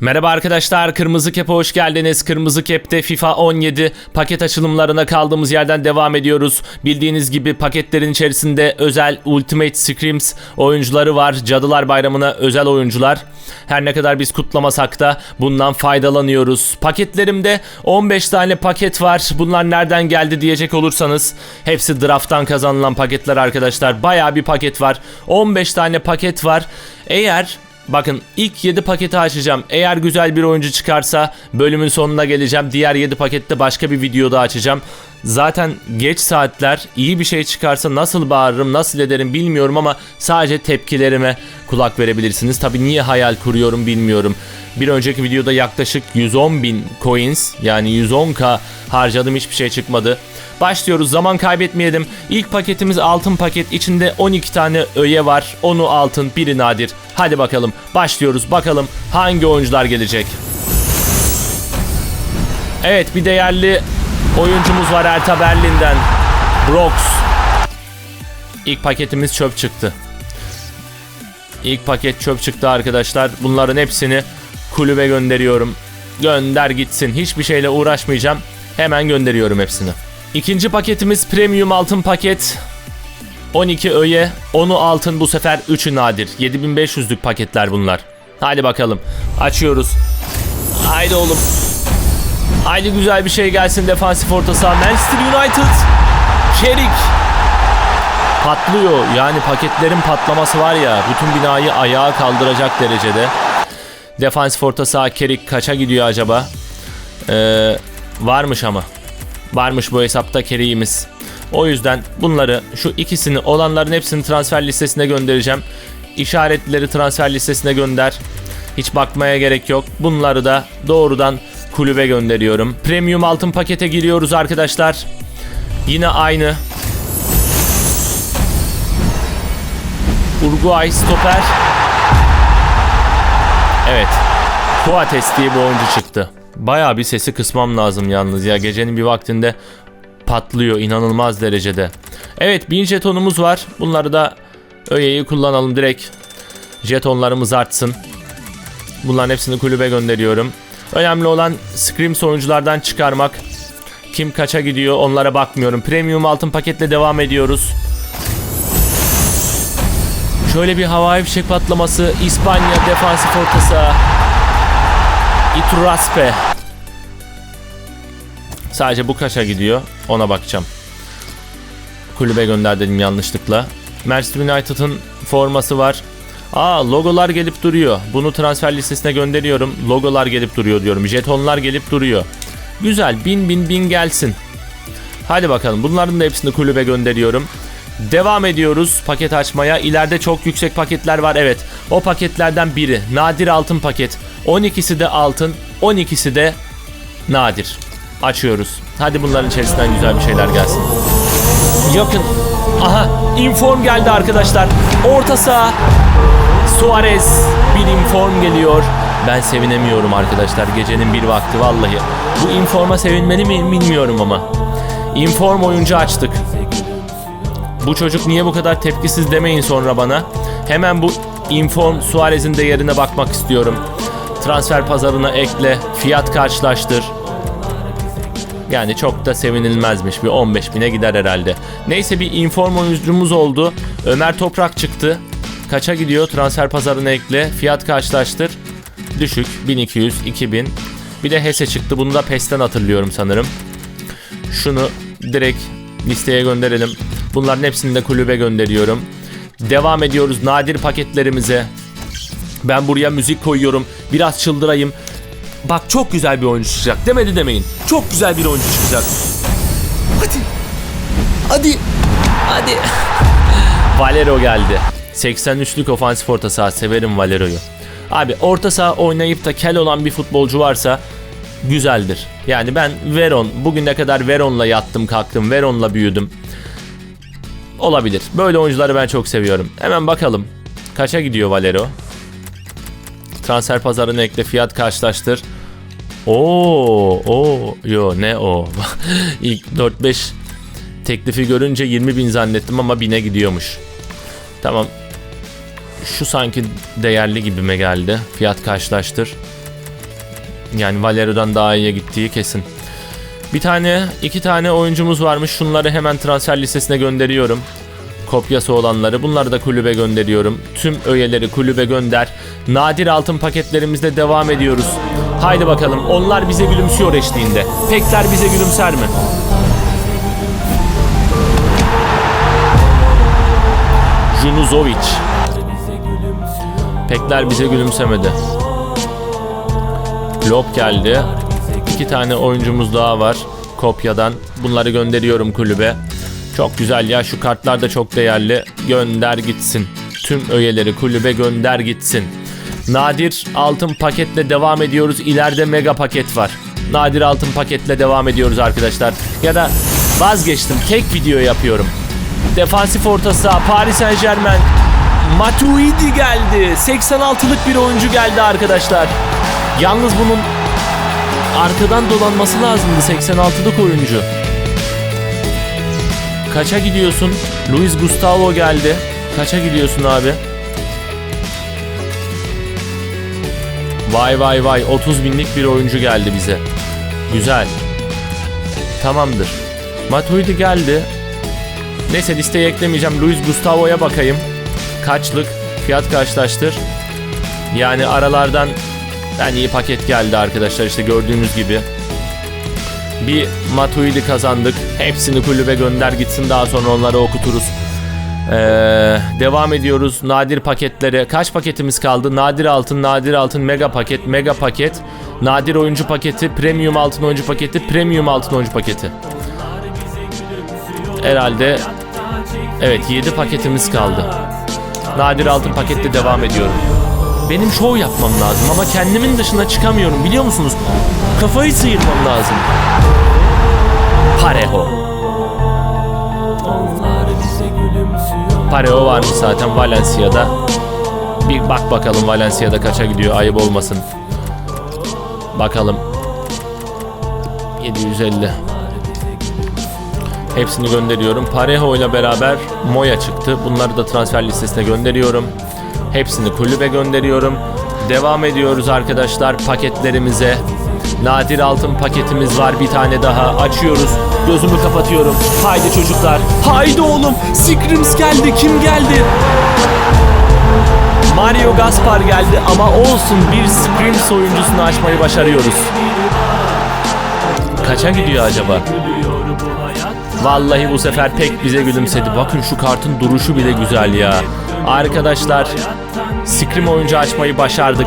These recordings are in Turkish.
Merhaba arkadaşlar, Kırmızı Kep'e hoş geldiniz. Kırmızı Kep'te FIFA 17 paket açılımlarına kaldığımız yerden devam ediyoruz. Bildiğiniz gibi paketlerin içerisinde özel Ultimate Screams oyuncuları var. Cadılar Bayramı'na özel oyuncular. Her ne kadar biz kutlamasak da bundan faydalanıyoruz. Paketlerimde 15 tane paket var. Bunlar nereden geldi diyecek olursanız hepsi drafttan kazanılan paketler arkadaşlar. Bayağı bir paket var. 15 tane paket var. Eğer Bakın ilk 7 paketi açacağım. Eğer güzel bir oyuncu çıkarsa bölümün sonuna geleceğim. Diğer 7 pakette başka bir videoda açacağım. Zaten geç saatler iyi bir şey çıkarsa nasıl bağırırım nasıl ederim bilmiyorum ama sadece tepkilerime kulak verebilirsiniz. Tabi niye hayal kuruyorum bilmiyorum. Bir önceki videoda yaklaşık 110 bin coins yani 110k harcadım hiçbir şey çıkmadı. Başlıyoruz zaman kaybetmeyelim. İlk paketimiz altın paket. İçinde 12 tane öğe var. Onu altın, biri nadir. Hadi bakalım başlıyoruz. Bakalım hangi oyuncular gelecek. Evet bir değerli oyuncumuz var Erta Berlin'den. Brox. İlk paketimiz çöp çıktı. İlk paket çöp çıktı arkadaşlar. Bunların hepsini kulübe gönderiyorum. Gönder gitsin. Hiçbir şeyle uğraşmayacağım. Hemen gönderiyorum hepsini. İkinci paketimiz premium altın paket. 12 öğe, 10'u altın bu sefer 3'ü nadir. 7500'lük paketler bunlar. Hadi bakalım. Açıyoruz. Haydi oğlum. Haydi güzel bir şey gelsin defansif orta saha. Manchester United. Kerik. Patlıyor. Yani paketlerin patlaması var ya. Bütün binayı ayağa kaldıracak derecede. Defansif orta saha Kerik kaça gidiyor acaba? Ee, varmış ama. Varmış bu hesapta Kerik'imiz. O yüzden bunları şu ikisini olanların hepsini transfer listesine göndereceğim. İşaretleri transfer listesine gönder. Hiç bakmaya gerek yok. Bunları da doğrudan kulübe gönderiyorum. Premium altın pakete giriyoruz arkadaşlar. Yine aynı. Uruguay stoper. Evet. Coates diye bir oyuncu çıktı. Bayağı bir sesi kısmam lazım yalnız ya. Gecenin bir vaktinde patlıyor inanılmaz derecede. Evet 1000 jetonumuz var. Bunları da öğeyi kullanalım direkt. Jetonlarımız artsın. Bunların hepsini kulübe gönderiyorum. Önemli olan Screams oyunculardan çıkarmak. Kim kaça gidiyor onlara bakmıyorum. Premium altın paketle devam ediyoruz. Şöyle bir havai fişek patlaması. İspanya defansif orta. Iturraspe. Sadece bu kaça gidiyor ona bakacağım. Kulübe gönder dedim yanlışlıkla. Manchester United'ın forması var. Aa logolar gelip duruyor. Bunu transfer listesine gönderiyorum. Logolar gelip duruyor diyorum. Jetonlar gelip duruyor. Güzel bin bin bin gelsin. Hadi bakalım bunların da hepsini kulübe gönderiyorum. Devam ediyoruz paket açmaya. İleride çok yüksek paketler var evet. O paketlerden biri nadir altın paket. 12'si de altın, 12'si de nadir. Açıyoruz. Hadi bunların içerisinden güzel bir şeyler gelsin. Yakın. Aha inform geldi arkadaşlar. Orta saha. Suarez bir inform geliyor. Ben sevinemiyorum arkadaşlar gecenin bir vakti vallahi. Bu informa sevinmeli miyim bilmiyorum ama. Inform oyuncu açtık. Bu çocuk niye bu kadar tepkisiz demeyin sonra bana. Hemen bu inform Suarez'in değerine bakmak istiyorum. Transfer pazarına ekle, fiyat karşılaştır. Yani çok da sevinilmezmiş. Bir 15 bine gider herhalde. Neyse bir inform oyuncumuz oldu. Ömer Toprak çıktı. Kaça gidiyor? Transfer pazarına ekle. Fiyat karşılaştır. Düşük. 1200, 2000. Bir de HES'e çıktı. Bunu da PES'ten hatırlıyorum sanırım. Şunu direkt listeye gönderelim. Bunların hepsini de kulübe gönderiyorum. Devam ediyoruz nadir paketlerimize. Ben buraya müzik koyuyorum. Biraz çıldırayım. Bak çok güzel bir oyuncu çıkacak. Demedi demeyin. Çok güzel bir oyuncu çıkacak. Hadi. Hadi. Hadi. Valero geldi. 83'lük ofansif orta saha. Severim Valero'yu. Abi orta saha oynayıp da kel olan bir futbolcu varsa güzeldir. Yani ben Veron, bugüne kadar Veron'la yattım kalktım, Veron'la büyüdüm. Olabilir. Böyle oyuncuları ben çok seviyorum. Hemen bakalım. Kaça gidiyor Valero? Transfer pazarına ekle fiyat karşılaştır. Oo, o, yo ne o? İlk 4-5 teklifi görünce 20 bin zannettim ama bine gidiyormuş. Tamam. Şu sanki değerli gibime geldi. Fiyat karşılaştır. Yani Valero'dan daha iyiye gittiği kesin. Bir tane, iki tane oyuncumuz varmış. Şunları hemen transfer listesine gönderiyorum. Kopyası olanları. Bunları da kulübe gönderiyorum. Tüm öğeleri kulübe gönder. Nadir altın paketlerimizle devam ediyoruz. Haydi bakalım. Onlar bize gülümsüyor eşliğinde. Pekler bize gülümser mi? Junuzovic. Pekler bize gülümsemedi. Klopp geldi. İki tane oyuncumuz daha var kopyadan. Bunları gönderiyorum kulübe. Çok güzel ya şu kartlar da çok değerli. Gönder gitsin. Tüm öğeleri kulübe gönder gitsin. Nadir altın paketle devam ediyoruz. İleride mega paket var. Nadir altın paketle devam ediyoruz arkadaşlar. Ya da vazgeçtim. Tek video yapıyorum. Defansif orta saha Paris Saint Germain. Matuidi geldi. 86'lık bir oyuncu geldi arkadaşlar. Yalnız bunun arkadan dolanması lazımdı 86'lık oyuncu. Kaça gidiyorsun? Luis Gustavo geldi. Kaça gidiyorsun abi? Vay vay vay 30 binlik bir oyuncu geldi bize. Güzel. Tamamdır. Matuidi geldi. Neyse listeye eklemeyeceğim. Luis Gustavo'ya bakayım. Kaçlık? Fiyat karşılaştır. Yani aralardan ben iyi paket geldi arkadaşlar işte gördüğünüz gibi. Bir Matuidi kazandık. Hepsini kulübe gönder gitsin daha sonra onları okuturuz. Ee, devam ediyoruz nadir paketlere. Kaç paketimiz kaldı? Nadir altın, nadir altın, mega paket, mega paket, nadir oyuncu paketi, premium altın oyuncu paketi, premium altın oyuncu paketi. Herhalde evet 7 paketimiz kaldı. Nadir altın pakette devam ediyorum. Benim şov yapmam lazım ama kendimin dışına çıkamıyorum biliyor musunuz? Kafayı sıyırmam lazım. Pareho. Pareho varmış zaten Valencia'da. Bir bak bakalım Valencia'da kaça gidiyor ayıp olmasın. Bakalım. 750. Hepsini gönderiyorum. Parejo ile beraber Moya çıktı. Bunları da transfer listesine gönderiyorum. Hepsini kulübe gönderiyorum. Devam ediyoruz arkadaşlar paketlerimize. Nadir altın paketimiz var bir tane daha. Açıyoruz. Gözümü kapatıyorum. Haydi çocuklar. Haydi oğlum. Scrims geldi. Kim geldi? Mario Gaspar geldi ama olsun bir Scrims oyuncusunu açmayı başarıyoruz. Kaça gidiyor acaba? Vallahi bu sefer pek bize gülümsedi. Bakın şu kartın duruşu bile güzel ya. Arkadaşlar Scrim oyuncu açmayı başardık.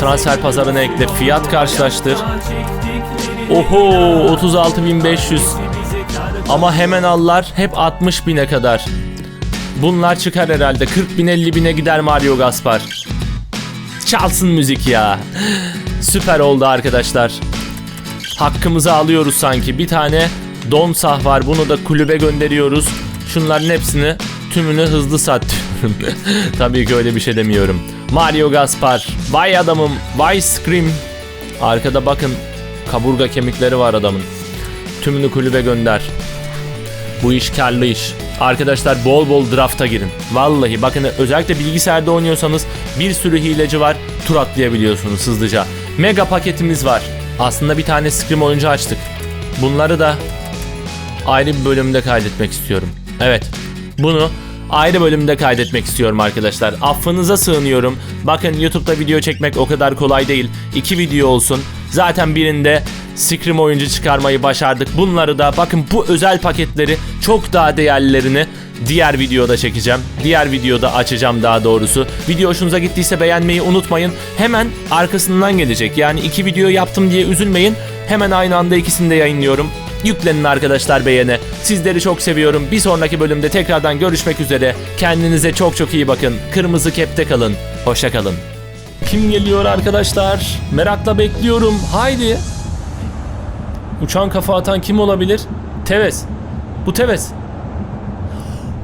Transfer pazarına ekle. Fiyat karşılaştır. Oho 36.500. Ama hemen allar hep 60 bine kadar. Bunlar çıkar herhalde. 40 bin 50 bine gider Mario Gaspar. Çalsın müzik ya. Süper oldu arkadaşlar. Hakkımızı alıyoruz sanki. Bir tane Donsah var. Bunu da kulübe gönderiyoruz. Şunların hepsini tümünü hızlı sat. Tabii ki öyle bir şey demiyorum. Mario Gaspar. Vay adamım. Vay Scream. Arkada bakın. Kaburga kemikleri var adamın. Tümünü kulübe gönder. Bu iş karlı iş. Arkadaşlar bol bol drafta girin. Vallahi bakın özellikle bilgisayarda oynuyorsanız bir sürü hileci var. Tur atlayabiliyorsunuz hızlıca. Mega paketimiz var. Aslında bir tane Scream oyuncu açtık. Bunları da ayrı bir bölümde kaydetmek istiyorum. Evet. Bunu ayrı bölümde kaydetmek istiyorum arkadaşlar. Affınıza sığınıyorum. Bakın YouTube'da video çekmek o kadar kolay değil. İki video olsun. Zaten birinde Scream oyuncu çıkarmayı başardık. Bunları da bakın bu özel paketleri çok daha değerlerini diğer videoda çekeceğim. Diğer videoda açacağım daha doğrusu. Video hoşunuza gittiyse beğenmeyi unutmayın. Hemen arkasından gelecek. Yani iki video yaptım diye üzülmeyin. Hemen aynı anda ikisini de yayınlıyorum. Yüklenin arkadaşlar beğene. Sizleri çok seviyorum. Bir sonraki bölümde tekrardan görüşmek üzere. Kendinize çok çok iyi bakın. Kırmızı kepte kalın. Hoşça kalın. Kim geliyor arkadaşlar? Merakla bekliyorum. Haydi. Uçan kafa atan kim olabilir? Tevez. Bu Tevez.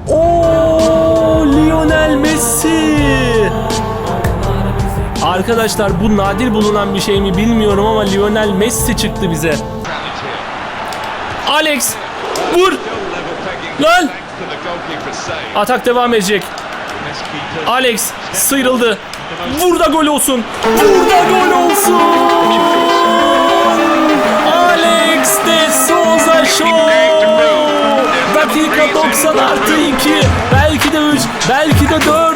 Oo, Lionel Messi. Arkadaşlar bu nadir bulunan bir şey mi bilmiyorum ama Lionel Messi çıktı bize. Alex vur. Lan atak devam edecek. Alex sıyrıldı. Burada gol olsun. Burada gol olsun. Alex de Souza Show. Dakika 90 artı 2. Belki de 3. Belki de 4.